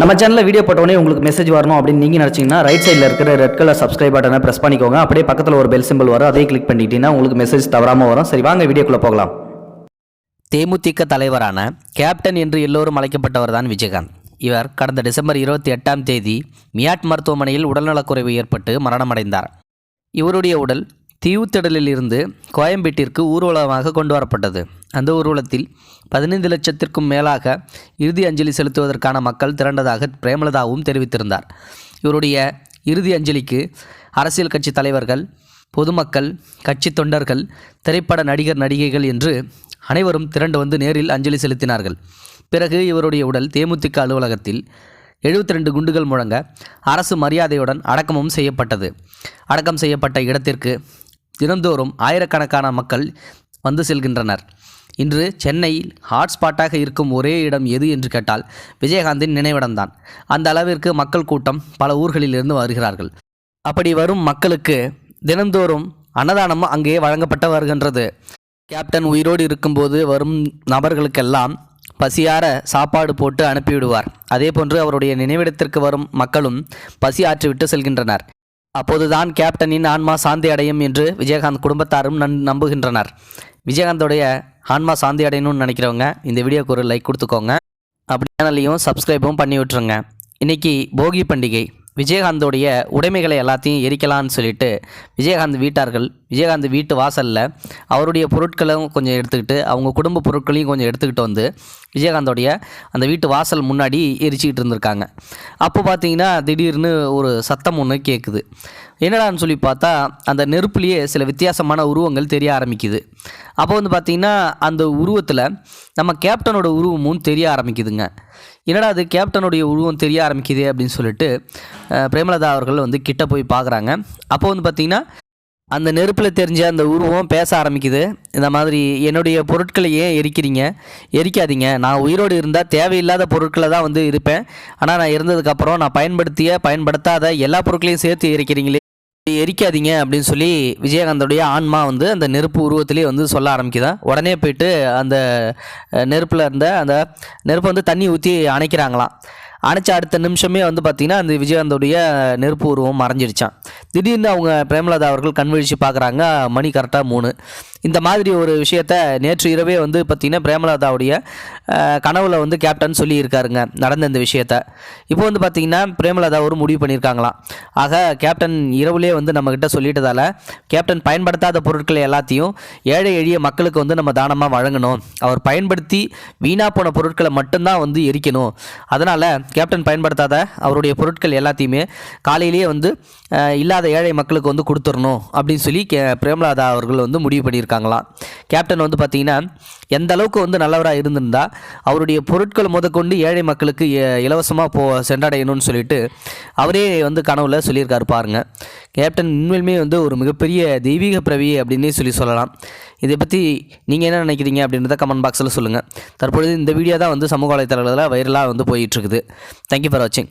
நம்ம சேனலில் வீடியோ போட்டோடனே உங்களுக்கு மெசேஜ் வரணும் அப்படின்னு நீங்கள் நினச்சிங்கன்னா ரைட் சைடில் இருக்கிற ரெட் கலர் சப்ஸ்கிரைப் பட்டனை ப்ரெஸ் பண்ணிக்கோங்க. அப்படியே பக்கத்தில் ஒரு பெல் சிம்பிள் வரும். அதே கிளிக் பண்ணிட்டீங்கன்னா உங்களுக்கு மெசேஜ் தவறாமல் வரும். சரி வாங்க வீடியோக்குள்ளே போகலாம். தேமுதிக தலைவரான கேப்டன் என்று எல்லோரும் அழைக்கப்பட்டவர் தான் விஜயகாந்த். இவர் கடந்த டிசம்பர் இருபத்தி எட்டாம் தேதி மியாட் மருத்துவமனையில் உடல்நலக்குறைவு ஏற்பட்டு மரணமடைந்தார். இவருடைய உடல் தீவுத்திடலில் இருந்து கோயம்பேட்டிற்கு ஊர்வலமாக கொண்டு வரப்பட்டது. அந்த ஊர்வலத்தில் பதினைந்து லட்சத்திற்கும் மேலாக இறுதி அஞ்சலி செலுத்துவதற்கான மக்கள் திரண்டதாக பிரேமலதாவும் தெரிவித்திருந்தார். இவருடைய இறுதி அஞ்சலிக்கு அரசியல் கட்சி தலைவர்கள் பொதுமக்கள் கட்சி தொண்டர்கள் திரைப்பட நடிகர் நடிகைகள் என்று அனைவரும் திரண்டு வந்து நேரில் அஞ்சலி செலுத்தினார்கள். பிறகு இவருடைய உடல் தேமுதிக அலுவலகத்தில் 72 ரெண்டு குண்டுகள் முழங்க அரசு மரியாதையுடன் அடக்கமும் செய்யப்பட்டது. அடக்கம் செய்யப்பட்ட இடத்திற்கு தினந்தோறும் ஆயிரக்கணக்கான மக்கள் வந்து செல்கின்றனர். இன்று சென்னையில் ஹாட்ஸ்பாட்டாக இருக்கும் ஒரே இடம் எது என்று கேட்டால் விஜயகாந்தின் நினைவிடம்தான். அந்த அளவிற்கு மக்கள் கூட்டம் பல ஊர்களிலிருந்து வருகிறார்கள். அப்படி வரும் மக்களுக்கு தினந்தோறும் அன்னதானம் அங்கே வழங்கப்பட்டு வருகின்றது. கேப்டன் உயிரோடு இருக்கும்போது வரும் நபர்களுக்கெல்லாம் பசியார சாப்பாடு போட்டு அனுப்பிவிடுவார். அதே போன்று அவருடைய நினைவிடத்திற்கு வரும் மக்களும் பசி ஆற்றிவிட்டு செல்கின்றனர். அப்போதுதான் கேப்டனின் ஆன்மா சாந்தி அடையும் என்று விஜயகாந்த் குடும்பத்தாரும் நன் நம்புகின்றனர். விஜயகாந்தோடைய ஆன்மா சாந்தி அடையணும்னு நினைக்கிறவங்க இந்த வீடியோக்கு ஒரு லைக் கொடுத்துக்கோங்க. அப்படி சேனலையும் சப்ஸ்கிரைபும் பண்ணி விட்டுருங்க. இன்னைக்கு போகி பண்டிகை. விஜயகாந்தோடைய உடைமைகளை எல்லாத்தையும் எரிக்கலான்னு சொல்லிட்டு விஜயகாந்த் வீட்டார்கள் விஜயகாந்த் வீட்டு வாசலில் அவருடைய பொருட்களும் கொஞ்சம் எடுத்துக்கிட்டு அவங்க குடும்ப பொருட்களையும் கொஞ்சம் எடுத்துக்கிட்டு வந்து விஜயகாந்தோடைய அந்த வீட்டு வாசல் முன்னாடி எரிச்சிக்கிட்டு இருந்திருக்காங்க. அப்போ பார்த்தீங்கன்னா திடீர்னு ஒரு சத்தம் ஒன்று கேட்குது என்னடான்னு சொல்லி பார்த்தா அந்த நெருப்புலேயே சில வித்தியாசமான உருவங்கள் தெரிய ஆரம்பிக்குது. அப்போ வந்து பார்த்திங்கன்னா அந்த உருவத்தில் நம்ம கேப்டனோட உருவமும் தெரிய ஆரம்பிக்குதுங்க. என்னடா அது கேப்டனுடைய உருவம் தெரிய ஆரம்பிக்குது அப்படின்னு சொல்லிட்டு பிரேமலதா அவர்கள் வந்து கிட்ட போய் பார்க்குறாங்க அப்போ வந்து பார்த்திங்கன்னா அந்த நெருப்பில் தெரிஞ்ச அந்த உருவம் பேச ஆரம்பிக்குது. இந்த மாதிரி என்னுடைய பொருட்களை ஏன் எரிக்கிறீங்க? எரிக்காதீங்க. நான் உயிரோடு இருந்தால் தேவையில்லாத பொருட்களை தான் வந்து இருப்பேன். ஆனால் நான் இருந்ததுக்கப்புறம் நான் பயன்படுத்திய பயன்படுத்தாத எல்லா பொருட்களையும் சேர்த்து எரிக்கிறீங்களே. எரிக்காதீங்க அப்படின்னு சொல்லி விஜயகாந்தோடைய ஆன்மா வந்து அந்த நெருப்பு உருவத்திலே வந்து சொல்ல ஆரம்பிக்குதா? உடனே போயிட்டு அந்த நெருப்பில் இருந்த அந்த நெருப்பை வந்து தண்ணி ஊற்றி அணைக்கிறாங்களாம். அணைச்ச அடுத்த நிமிஷமே வந்து பார்த்திங்கன்னா அந்த விஜயகாந்தோடைய நெருப்பு உருவம் மறைஞ்சிடுச்சான் திடீர்னு அவங்க பிரேமலதா அவர்கள் கண் விழிச்சு பார்க்குறாங்க மணி கரெக்டாக மூணு. இந்த மாதிரி ஒரு விஷயத்த நேற்று இரவே வந்து பார்த்திங்கன்னா பிரேமலதாவுடைய கனவில் கனவுல வந்து கேப்டன் சொல்லியிருக்காருங்க நடந்த இந்த விஷயத்த. இப்போ வந்து பார்த்திங்கன்னா பிரேமலதா ஒரு முடிவு பண்ணியிருக்காங்களாம். ஆக கேப்டன் இரவுலேயே வந்து நம்மக்கிட்ட சொல்லிட்டதால கேப்டன் பயன்படுத்தாத பொருட்களை எல்லாத்தையும் ஏழை எளிய மக்களுக்கு வந்து நம்ம தானமாக வழங்கணும். அவர் பயன்படுத்தி வீணாக போன பொருட்களை மட்டும்தான் வந்து எரிக்கணும். அதனால் கேப்டன் பயன்படுத்தாத அவருடைய பொருட்கள் எல்லாத்தையுமே காலையிலேயே வந்து இல்லாத ஏழை மக்களுக்கு வந்து கொடுத்துடணும் அப்படின்னு சொல்லி கே பிரேமலாதா அவர்கள் வந்து முடிவு பண்ணியிருக்காங்க. இருக்காங்களாம் கேப்டன் வந்து பார்த்தீங்கன்னா எந்த அளவுக்கு வந்து நல்லவராக இருந்திருந்தா அவருடைய பொருட்கள் முதற்கொண்டு ஏழை மக்களுக்கு இலவசமாக போ சென்றடையணும்னு சொல்லிட்டு அவரே வந்து கனவுல சொல்லியிருக்காரு பாருங்க. கேப்டன் உண்மையிலுமே வந்து ஒரு மிகப்பெரிய தெய்வீக பிரவி அப்படின்னே சொல்லி சொல்லலாம். இதை பற்றி நீங்கள் என்ன நினைக்கிறீங்க அப்படின்றத கமெண்ட் பாக்ஸில் சொல்லுங்கள் தற்பொழுது இந்த வீடியோ தான் வந்து சமூக வலைத்தளங்களில் வைரலாக வந்து போயிட்டுருக்குது தேங்க்யூ ஃபார் வாட்சிங்